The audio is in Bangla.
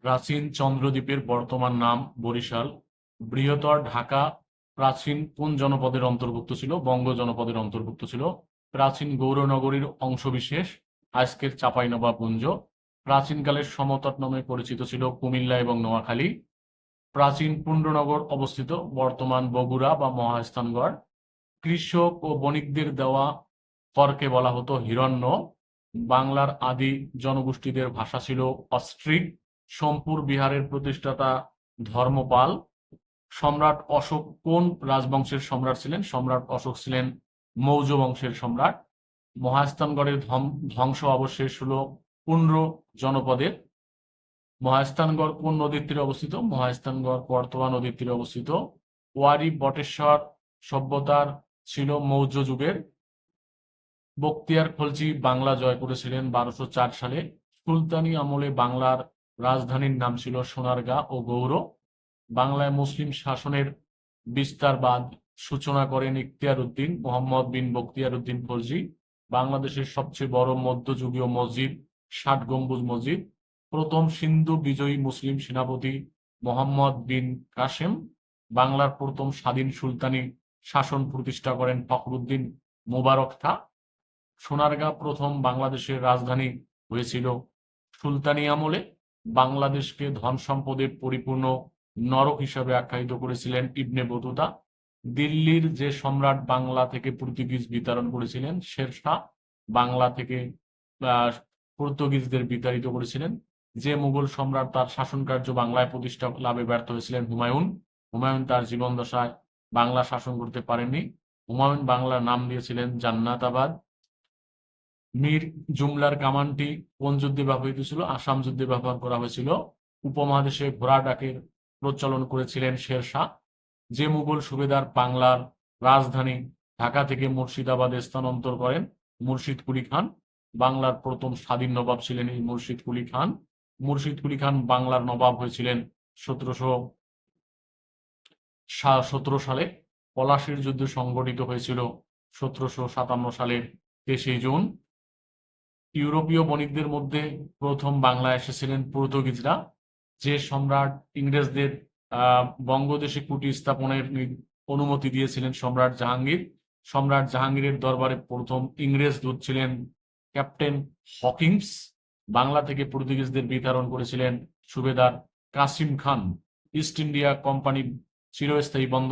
প্রাচীন চন্দ্রদ্বীপের বর্তমান নাম বরিশাল, বৃহত্তর ঢাকা, প্রাচীন কোন জনপদের অন্তর্ভুক্ত ছিল? বঙ্গ জনপদের অন্তর্ভুক্ত ছিল। প্রাচীন গৌরনগরীর অংশবিশেষ, আজকের চাঁপাইনবাবগঞ্জ প্রাচীনকালের সমতট নামে পরিচিত ছিল কুমিল্লা এবং নোয়াখালী। প্রাচীন পুণ্ডনগর অবস্থিত বর্তমান বগুড়া বা মহাস্থানগড়। কৃষক ও বণিকদের দেওয়া করকে বলা হতো হিরণ্য। বাংলার আদি জনগোষ্ঠীদের ভাষা ছিল অস্ট্রিক সোমপুর বিহারের প্রতিষ্ঠাতা ধর্মপাল। সম্রাট অশোক কোন রাজবংশের সম্রাট ছিলেন? সম্রাট অশোক ছিলেন মৌর্য বংশের সম্রাট। মহাস্থানগড়ের ধ্বংস অবশেষ হল পুন্ড্র জনপদের। মহাস্থানগড় কোন নদীর তীরে অবস্থিত? মহাস্থানগড় করতোয়া নদীর তীরে অবস্থিত। ওয়ারি বটেশ্বর সভ্যতার ছিল মৌর্য যুগের। বক্তিয়ার খলজি বাংলা জয় করেছিলেন বারোশো চার সালে। সুলতানি আমলে বাংলার রাজধানীর নাম ছিল সোনারগাঁ ও গৌর বাংলায় মুসলিম শাসনের বিস্তারবাদ সূচনা করেন ইখতিয়ার উদ্দিন মোহাম্মদ বিন বক্তিয়ার উদ্দিন খলজি, বাংলাদেশের সবচেয়ে বড় মধ্যযুগীয় মসজিদ, ষাট গম্বুজ মসজিদ, প্রথম সিন্ধু বিজয়ী মুসলিম সেনাপতি মোহাম্মদ বিন কাসেম বাংলার প্রথম স্বাধীন সুলতানি শাসন প্রতিষ্ঠা করেন ফখরুদ্দিন মোবারক খা সোনারগাঁ প্রথম বাংলাদেশের রাজধানী হয়েছিল সুলতানি আমলে। বাংলাদেশকে ধন সম্পদের পরিপূর্ণ নরক হিসাবে আখ্যায়িত করেছিলেন ইবনে বতুতা। দিল্লির যে সম্রাট বাংলা থেকে পর্তুগিজ বিতরণ করেছিলেন শেরশাহ বাংলা থেকে পর্তুগিজদের বিতাড়িত করেছিলেন। যে মুঘল সম্রাট তার শাসন কার্য বাংলায় প্রতিষ্ঠা লাভে ব্যর্থ হয়েছিলেন হুমায়ুন। হুমায়ুন তার জীবন দশায় বাংলা শাসন করতে পারেননি। হুমায়ুন বাংলার নাম দিয়েছিলেন জান্নাতাবাদ। মীর জুমলার কামানটি কোন যুদ্ধে ব্যবহৃত ছিল? আসাম যুদ্ধে ব্যবহার করা হয়েছিল। উপমহাদেশে ঘোড়া ডাকের প্রচলন করেছিলেন শেরশাহ যে মুঘল সুবেদার বাংলার রাজধানী ঢাকা থেকে মুর্শিদাবাদে স্থানান্তর করেন মুর্শিদ কুলি খান। বাংলার প্রথম স্বাধীন নবাব ছিলেন এই মুর্শিদ কুলি খান। মুর্শিদ কুলি খান বাংলার নবাব হয়েছিলেন সতেরোশো সতেরো সালে। পলাশির যুদ্ধ সংগঠিত হয়েছিল সতেরোশো সাতান্ন সালের তেইশে জুন। ইউরোপীয় বণিকদের মধ্যে প্রথম বাংলায় এসেছিলেন পর্তুগিজরা, যে সম্রাট ইংরেজদের বঙ্গদেশে কুটি স্থাপনের অনুমতি দিয়েছিলেন সম্রাট জাহাঙ্গীর। সম্রাট জাহাঙ্গীরের দরবারে প্রথম ইংরেজ দূত ছিলেন ক্যাপ্টেন হকিংস। বাংলা থেকে পর্তুগিজদের বিতরণ করেছিলেন সুবেদার Kasim Khan. East India company চিরস্থায়ী বন্ধ